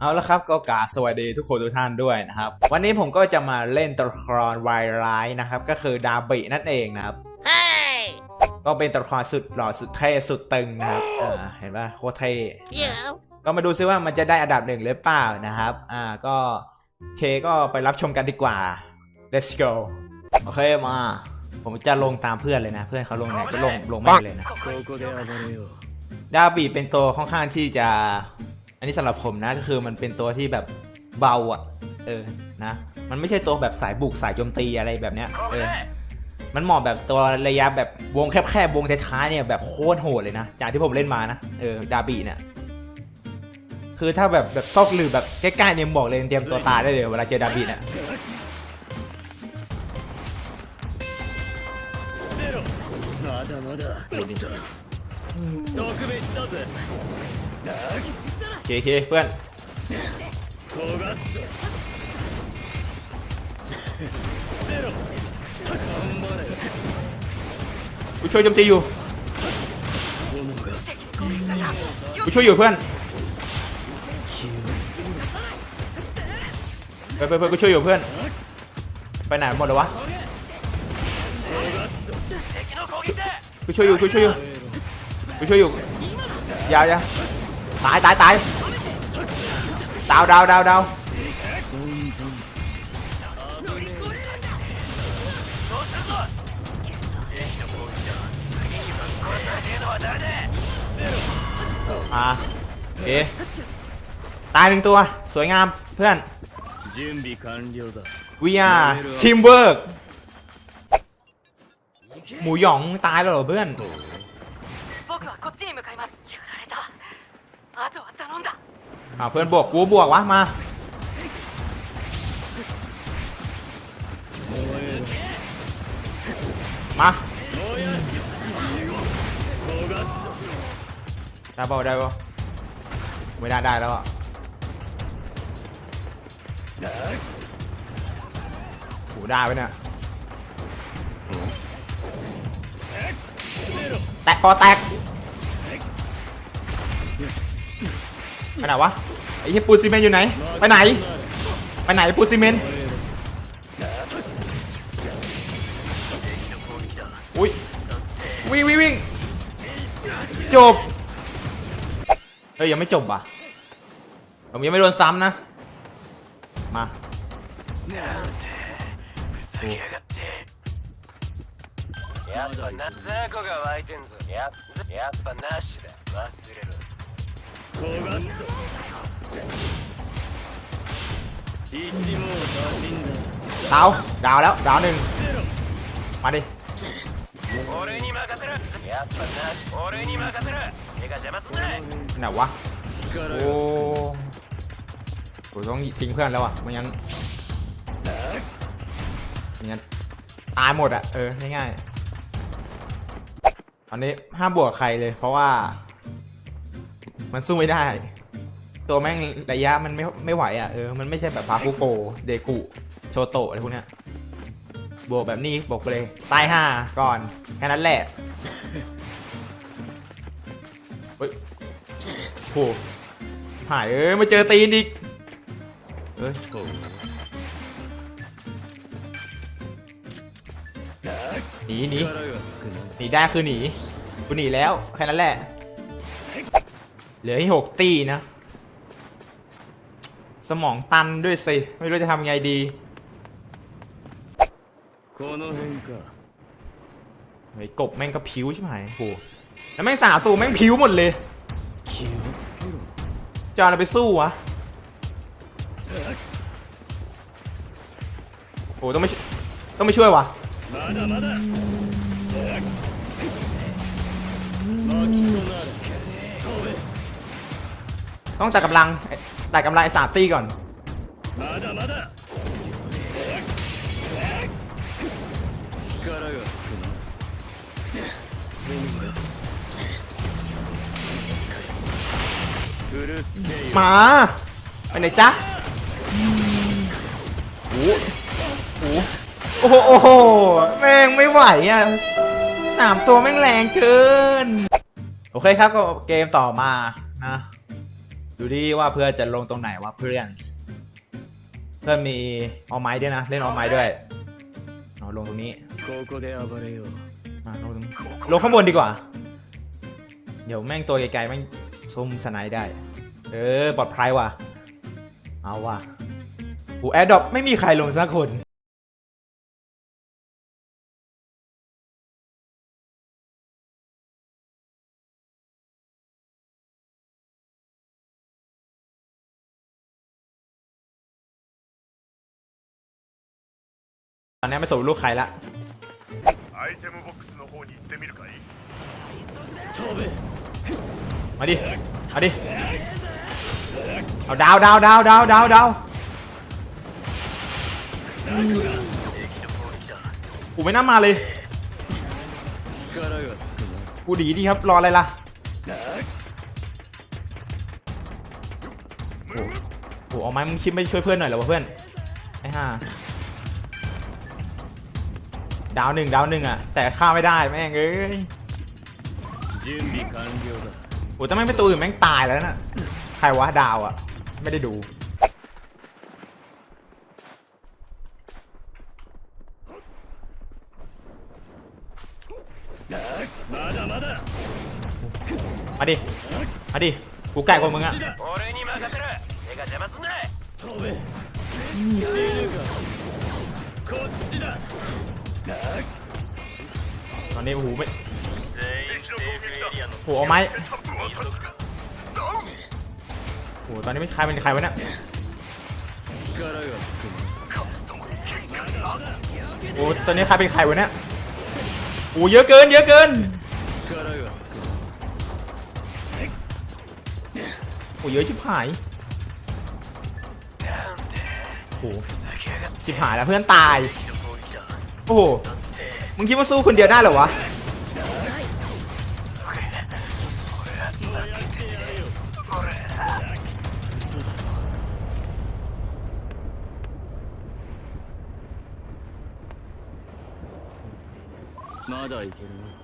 เอาละครับก็กาสวัสดีทุกคนทุกท่านด้วยนะครับ วันนี้ผมก็จะมาเล่นตัวละครวายร้ายนะครับ ก็คือดาบินั่นเองนะครับก็เป็นตัวละครสุดหล่อสุดเท่สุดตึงนะครับเห็นปะโคเท่ก็มาดูซิว่ามันจะได้อันดับหนึ่งหรือเปล่านะครับ อ่าก็เคก็ไปรับชมกันดีกว่า let's go โอเคมา ผมจะลงตามเพื่อนเลยนะ เพื่อนเขาลงไหนก็ลงลงไม่เลยนะดาบีเป็นตัวค่อนข้างที่จะ นนี้สำหรับผมนะก็คือมันเป็นตัวที่แบบเบาอะ เออนะ มันไม่ใช่ตัวแบบสายบุกสายโจมตีอะไรแบบเนี้ยเออมันเหมาะแบบตัวระยะแบบวงแคบๆวงท้ายๆเนี่ยแบบโคตรโหดเลยนะจากที่ผมเล่นมานะเออดาบีเนี่ยคือถ้าแบบแบบซอกหรือแบบใกล้ๆเนี่ยบอกเลยเตรียมตัวตายได้เลยเวลาเจอดาบีเนี่ย เคเเพื่อนกูช่วยโจมตีอยู่กูช่วยอยู่เพื่อนไปไปไปกูช่วยอยู่เพื่อน ไปไหนหมดแล้ววะกูช่วยอยู่กูช่วยอยู่ กูช่วยอยู่ยาวยาวตายตายตายดาวดาวดาวดาวอ่ะเอ๊ตายหนึ่งตัว สวยงามเพื่อน we are teamwork หมูหยองตายแล้วเหรอเพื่อน อ่าเพื่อนบวกกูบวกวะมามาได้ป่าได้ป่าไม่ได้ได้แล้วอะหูได้ไปเนี่ยแตกคอแตก ไปไหนวะไอ้เหี้ยปูนซีเมนต์อยู่ไหน ไปไหน ไปไหนปูนซีเมนต์อุ้ยวิ่งวิ่งวิ่งจบ เฮ้ยยังไม่จบว่ะ ผมยังไม่โดนซ้ำนะ มาโอ้ やっぱな雑魚が湧いてんぞやっやっぱなしだ忘れろ เตาดาวแล้วดาวหนึ่งมาดิไหนวะโอ้กูต้องทิ้งเพื่อนแล้วอะไม่งั้นไม่งั้นตายหมดอะเออง่ายๆตอนนี้ห้ามบวกใครเลยเพราะว่า มันสู้ไม่ได้ ตัวแม่งระยะมันไม่ไม่ไหวอะเออมันไม่ใช่แบบพาคุโกเดกุโชโตะอะไรพวกเนี้ยบวกแบบนี้บอกเลยตายห้าก่อนแค่นั้นแหละเฮ้ยโหหายเอ้ยมาเจอตีนอีกเอ้ยโหหนีหนีหนีได้คือหนีกูหนีแล้วแค่นั้นแหละ เหลือที่หกตีนะ สมองตันด้วยสิ ไม่รู้จะทำไงดีไอ้กบแม่งก็ผิวใช่ไหมโหแล้วแม่งสาตัวแม่งผิวหมดเลยจะอะไรไปสู้วะโอ้ต้องไม่ต้องไม่ช่วยวะ ต้องจัดกำลังตัดกำลังไอ้สามตีก่อนมาไปไหนจ๊ะโโอ้โหโอ้โหแม่งไม่ไหวอะสามตัวแม่งแรงเกิน โอเคครับก็เกมต่อมานะ ดูดิว่าเพื่อนจะลงตรงไหนวะเพื่อน เพื่อนมีออไม้ด้วยนะ เล่นออไม้ด้วยเอาลงตรงนี้ลงข้างบนดีกว่า เดี๋ยวแม่งตัวไกลๆแม่งซุ่มสไนได้ เออปลอดภัยว่ะ เอาว่ะโอ้แอดดอปไม่มีใครลงสักคน อนนี้ไม่สนลูกใครละมาดิมาดิ เอาดาวดาวดาวดาวดาวดาวกูไม่น่ามาเลยกูดีดีครับ รออะไรล่ะโอ้โหเอาไม้มึงคิดไม่ช่วยเพื่อนหน่อยหรอวะเพื่อน ไอ้ห่า ดาวหนึ่งดาวหนึ่งอะ แต่ฆ่าไม่ได้แม่งเอ้ยโอ้แต่ไม่งไปตูอยู่แม่งตายแล้วน่ะ ใครวะดาวอะ ไม่ได้ดู มาดิ มาดิ กูไก่กว่ามึงอะ ตอนนี้โอ้โหไม่โอ้โหเอาไม้โอ้โหตอนนี้ไม่ใครเป็นใครวะเนี่ยโอ้ตอนนี้ใครเป็นใครวะเนี่ยโอ้เยอะเกิน เยอะเกินโอ้เยอะชิบหายโอ้ชิบหายแล้วเพื่อนตาย โอ้โห มึงคิดว่าสู้คนเดียวได้เหรอวะ まだいけるな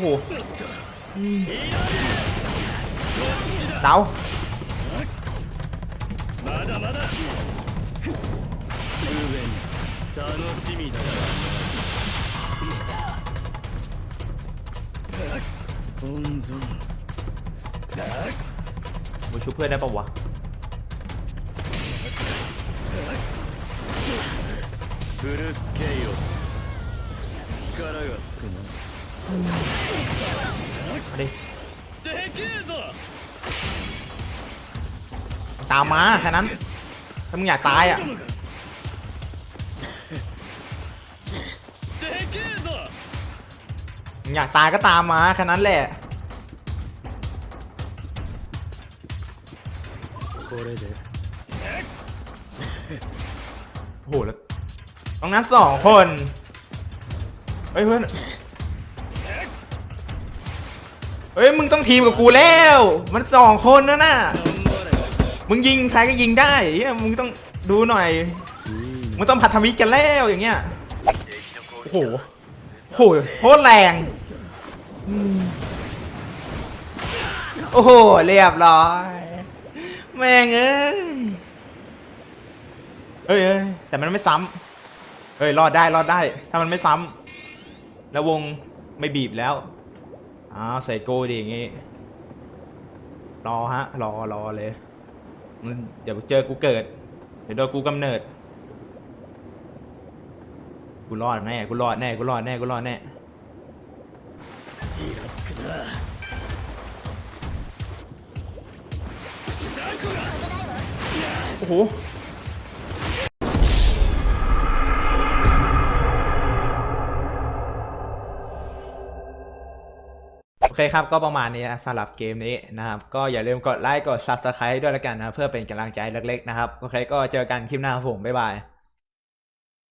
โอ้โหดาว まだまだ不便楽しみだ温存 มึงช่วยเพื่อนได้ปะวะ フルスケイオ力がつくな มาดิ でけえぞ ตามมาแค่นั้น ถ้ามึงอยากตายอ่ะ でけえぞ มึงอยากตายก็ตามมาแค่นั้นแหละ これで โอ้โหแล้วตรงนั้นสองคน เฮ้ยเพื่อน เฮ้ยมึงต้องทีมกับกูแล้ว มันสองคนนะน่ะมึงยิงใครก็ยิงได้มึงต้องดูหน่อย มึงต้องผัดทวิกันแล้วอย่างเงี้ย โอ้โหโอ้โหโคตรแรงโอ้โห เรียบร้อย แม่งเอ้ยเอ้ยแต่มันไม่ซ้ำเอ้ย รอดได้ รอดได้ ถ้ามันไม่ซ้ำแล้ววงไม่บีบแล้ว อ๋อใส่โก้ดิอย่างงี้ รอฮะ รอรอเลยมันเดี๋ยวเจอกูเกิด เดี๋ยวโดนกูกำเนิด กูรอดแน่ กูรอดแน่ กูรอดแน่ กูรอดแน่โอ้โห เคครับก็ประมาณนี้นะสำหรับเกมนี้นะครับ ก็อย่าลืมกดไลค์กด Subscribe ด้วยละกันนะเพื่อเป็นกำลังใจเล็กๆนะครับ โอเคก็เจอกันคลิปหน้าผม บ๊ายบาย